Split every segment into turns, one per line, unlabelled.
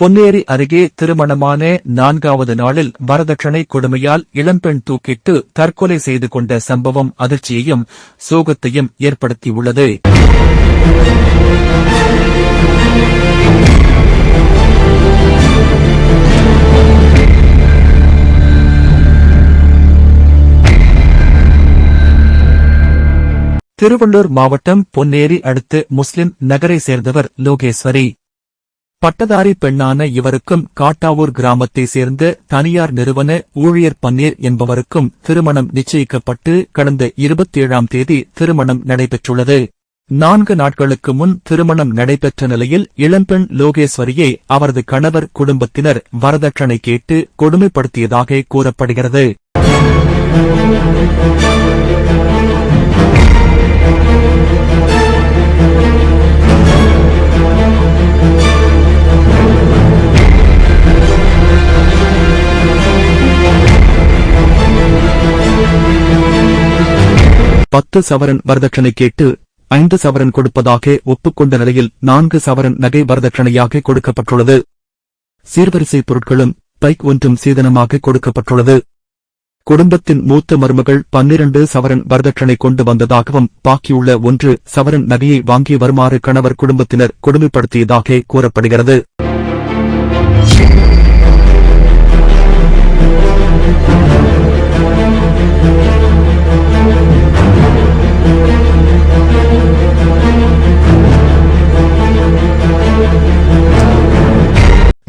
பொன்னேரி அருகே திருமணமான நான்காவது நாளில் வரதட்சணை கொடுமையால் இளம்பெண் தூக்கிட்டு தற்கொலை செய்து கொண்ட சம்பவம் அதிர்ச்சியையும் சோகத்தையும் ஏற்படுத்தியுள்ளது. திருவள்ளூர் மாவட்டம் பொன்னேரி அடுத்து முஸ்லிம் நகரை சேர்ந்தவர் லோகேஸ்வரி. பட்டதாரி பெண்ணான இவருக்கும் காட்டாவூர் கிராமத்தை சேர்ந்த தனியார் நிறுவன ஊழியர் பன்னீர் என்பவருக்கும் திருமணம் நிச்சயிக்கப்பட்டு கடந்த இருபத்தி ஏழாம் தேதி திருமணம் நடைபெற்றுள்ளது. நான்கு நாட்களுக்கு முன் திருமணம் நடைபெற்ற நிலையில் இளம்பெண் லோகேஸ்வரியை அவரது கணவர் குடும்பத்தினர் வரதட்சணை கேட்டு கொடுமைப்படுத்தியதாக கூறப்படுகிறது. பத்து சவரன் வரதட்சணை கேட்டு ஐந்து சவரன் கொடுப்பதாக ஒப்புக்கொண்ட நிலையில் நான்கு சவரன் நகை வரதட்சணையாக கொடுக்கப்பட்டுள்ளது. சீர்வரிசை பொருட்களும் பைக் ஒன்றும் சீதனமாக கொடுக்கப்பட்டுள்ளது. குடும்பத்தின் மூத்த மருமகள் பன்னிரண்டு சவரன் வரதட்சணை கொண்டு வந்ததாகவும் பாக்கியுள்ள ஒன்று சவரன் நகையை வாங்கி வருமாறு கணவர் குடும்பத்தினர் கொடுமைப்படுத்தியதாக கூறப்படுகிறது.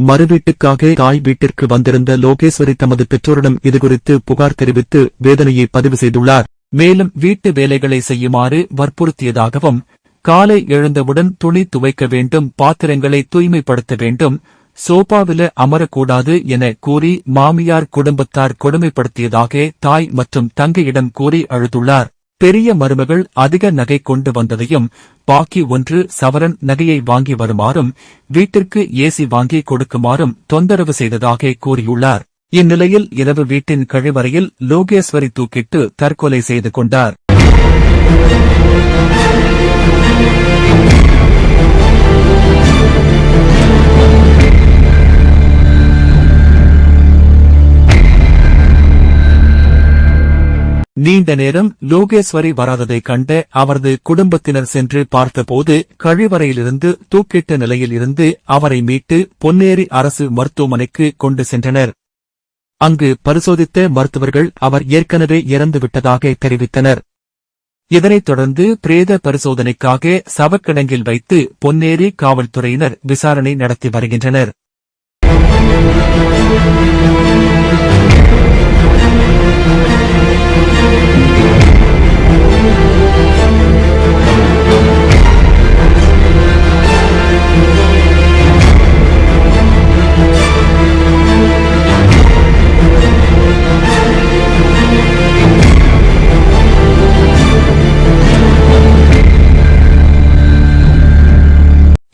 மறுவீட்டுக்காக தாய் வீட்டிற்கு வந்திருந்த லோகேஸ்வரி தமது பெற்றோரிடம் இதுகுறித்து புகார் தெரிவித்து வேதனையை பதிவு செய்துள்ளார். மேலும் வீட்டு வேலைகளை செய்யுமாறு வற்புறுத்தியதாகவும் காலை எழுந்தவுடன் துணி துவைக்க வேண்டும் பாத்திரங்களை தூய்மைப்படுத்த வேண்டும் சோபாவில அமரக்கூடாது என கூறி மாமியார் குடும்பத்தார் கொடுமைப்படுத்தியதாக தாய் மற்றும் தங்கையிடம் கூறி அழுதுள்ளார். பெரிய மருமகள் அதிக நகை கொண்டு வந்ததையும் பாக்கி ஒன்று சவரன் நகையை வாங்கி வருமாறும் வீட்டிற்கு ஏசி வாங்கி கொடுக்குமாறும் தொந்தரவு செய்ததாக கூறியுள்ளார். இந்நிலையில் இரவு வீட்டின் கழிவறையில் லோகேஸ்வரி தூக்கிட்டு தற்கொலை செய்து கொண்டார். நீண்ட நேரம் லோகேஸ்வரி வராததைக் கண்ட அவரது குடும்பத்தினர் சென்று பார்த்தபோது கழிவறையிலிருந்து தூக்கிட்ட நிலையில் இருந்து அவரை மீட்டு பொன்னேரி அரசு மருத்துவமனைக்கு கொண்டு சென்றனர். அங்கு பரிசோதித்த மருத்துவர்கள் அவர் ஏற்கனவே இறந்துவிட்டதாக தெரிவித்தனர். இதனைத் தொடர்ந்து பிரேத பரிசோதனைக்காக சவக்கிடங்கில் வைத்து பொன்னேரி காவல்துறையினர் விசாரணை நடத்தி வருகின்றனர்.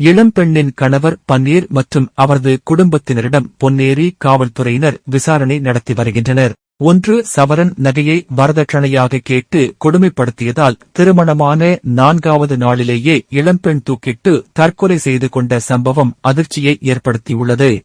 இளம்பெண்ணின் கணவர் பன்னீர் மற்றும் அவரது குடும்பத்தினரிடம் பொன்னேரி காவல்துறையினர் விசாரணை நடத்தி வருகின்றனர். ஒன்று சவரன் நகையை வரதட்சணையாக கேட்டு கொடுமைப்படுத்தியதால் திருமணமான நான்காவது நாளிலேயே இளம்பெண் தூக்கிட்டு தற்கொலை செய்து கொண்ட சம்பவம் அதிர்ச்சியை ஏற்படுத்தியுள்ளது.